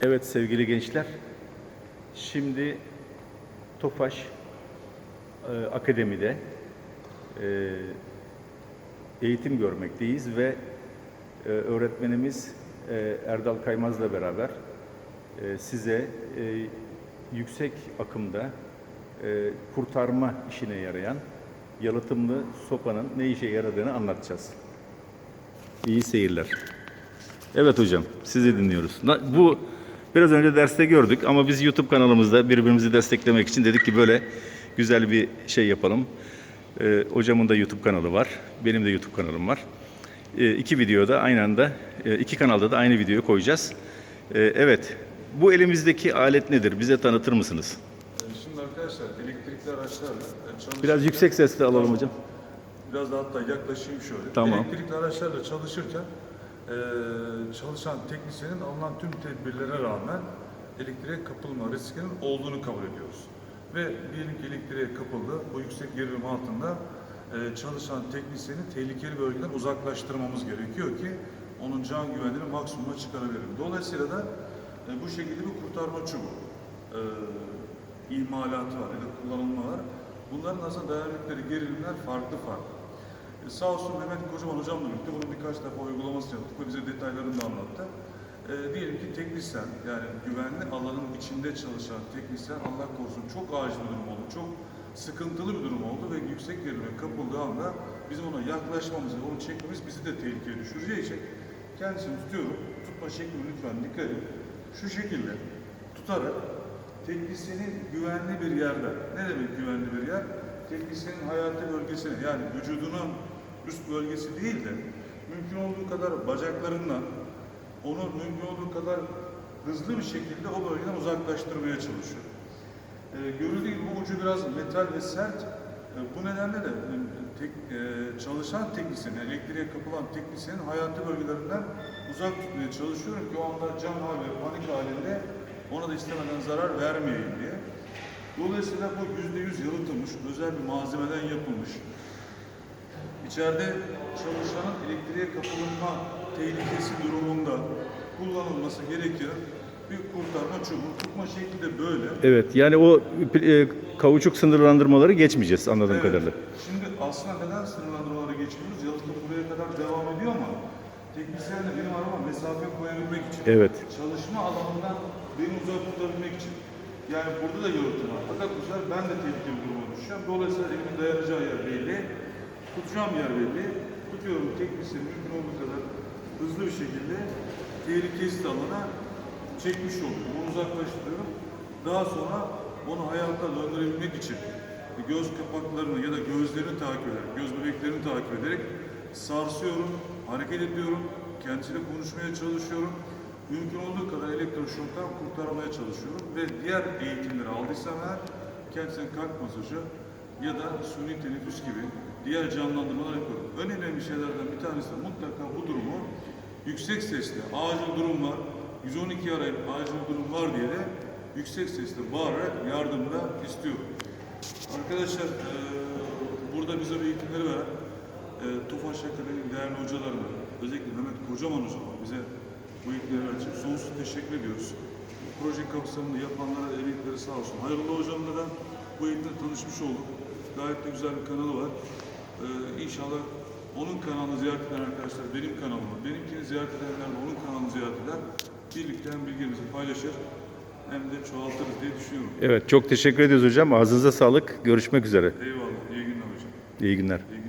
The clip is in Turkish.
Evet sevgili gençler, şimdi Tofaş e, Akademi'de e, eğitim görmekteyiz ve e, öğretmenimiz e, Erdal Kaymaz'la beraber e, size e, yüksek akımda e, kurtarma işine yarayan yalıtımlı sopanın ne işe yaradığını anlatacağız. İyi seyirler. Evet hocam, sizi dinliyoruz. Bu biraz önce derste gördük ama biz YouTube kanalımızda birbirimizi desteklemek için dedik ki böyle güzel bir şey yapalım. Ee, hocamın da YouTube kanalı var, benim de YouTube kanalım var. Ee, iki videoda aynı anda, e, iki kanalda da aynı videoyu koyacağız. Ee, evet, bu elimizdeki alet nedir? Bize tanıtır mısınız? Şimdi arkadaşlar elektrikli araçlarla e, çalışırken... Biraz yüksek sesle alalım hocam. Biraz da hatta yaklaşayım şöyle. Tamam. Elektrikli araçlarla çalışırken e, çalışan teknisyenin alınan tüm tedbirlere rağmen elektriğe kapılma riskinin olduğunu kabul ediyoruz. Ve diyelim ki elektriğe kapıldı, bu yüksek gerilim altında e, çalışan teknisyeni tehlikeli bölgeden uzaklaştırmamız gerekiyor ki onun can güvenliğini maksimuma çıkarabilirim. Dolayısıyla da e, bu şekilde bir kurtarma çubuğu e, imalatı var ya da kullanılma var. Bunların aslında dayanıkları gerilimler farklı farklı. Sağ olsun Mehmet Kocaman hocamla birlikte bunun birkaç defa uygulamasını yaptık ve bize detaylarını da anlattı. E, diyelim ki teknisyen yani güvenli alanın içinde çalışan teknisyen Allah korusun çok acil bir durum oldu. Çok sıkıntılı bir durum oldu ve yüksek gerilime kapıldığı anda bizim ona yaklaşmamız onu çekmemiz bizi de tehlikeye düşüreceği için kendisini tutuyorum. Tutma şeklini lütfen dikkat edin. Şu şekilde tutarak teknisyenin güvenli bir yerde. Ne demek güvenli bir yer? Teknisyenin hayati bölgesine yani vücudunun üst bölgesi değil de mümkün olduğu kadar bacaklarından onu mümkün olduğu kadar hızlı bir şekilde o bölgeden uzaklaştırmaya çalışıyor. Ee, görüldüğü gibi bu ucu biraz metal ve sert. Ee, bu nedenle de e, tek, e, çalışan teknisyenin, elektriğe kapılan teknisyenin hayati bölgelerinden uzak tutmaya çalışıyorum ki o anda can hal ve panik halinde ona da istemeden zarar vermeyeyim diye. Dolayısıyla bu yüzde yüz yalıtılmış, özel bir malzemeden yapılmış. İçeride çalışanın elektriğe kapılma tehlikesi durumunda kullanılması gereken bir kurtarma çubuğu. Tutma şekli de böyle. Evet, yani o e, kauçuk sınırlandırmaları geçmeyeceğiz anladığım Evet. kadarıyla. Şimdi aslında neden sınırlandırmaları geçmiyoruz? Yalıtım buraya kadar devam ediyor ama teknisyen de benim arama mesafe koyabilmek için. Evet. Çalışma alanından beni uzak tutabilmek için. Yani burada da yalıtım var. Fakat bu ben de tehlikeli duruma düşeceğim. Dolayısıyla elimin dayanacağı yer belli. Tutacağım yer belli. Tutuyorum teknisyeni mümkün olduğu kadar hızlı bir şekilde tehlikesiz alana çekmiş oluyorum. Onu uzaklaştırıyorum. Daha sonra onu hayata döndürebilmek için göz kapaklarını ya da gözlerini takip ederek, göz bebeklerini takip ederek sarsıyorum, hareket ediyorum, kendisiyle konuşmaya çalışıyorum. Mümkün olduğu kadar elektroşoktan kurtarmaya çalışıyorum ve diğer eğitimleri aldıysam eğer kendisine kalp masajı ya da suni teneffüs gibi diğer canlandırmalar yapıyorum. En önemli şeylerden bir tanesi de mutlaka bu durumu yüksek sesle, acil durum var, 112 arayıp acil durum var diye de yüksek sesle bağırarak yardımda istiyorum. Arkadaşlar eee, burada bize bu eğitimleri veren eee Tofaş Akademi'nin değerli hocalarına, özellikle Mehmet Kocaman hocama bize bu eğitimleri verdiği için sonsuz teşekkür ediyoruz. Bu proje kapsamında yapanlara emekleri sağ olsun. Hayırlı hocamla da bu eğitimle tanışmış olduk. Gayet de güzel bir kanalı var. Eee inşallah onun kanalını ziyaret eden arkadaşlar benim kanalımı, benimkini ziyaret edenler de onun kanalını ziyaret eder. Birlikte hem bilgimizi paylaşır hem de çoğaltırız diye düşünüyorum. Evet, çok teşekkür ediyoruz hocam. Ağzınıza sağlık. Görüşmek üzere. Eyvallah. İyi günler hocam. İyi günler. İyi günler.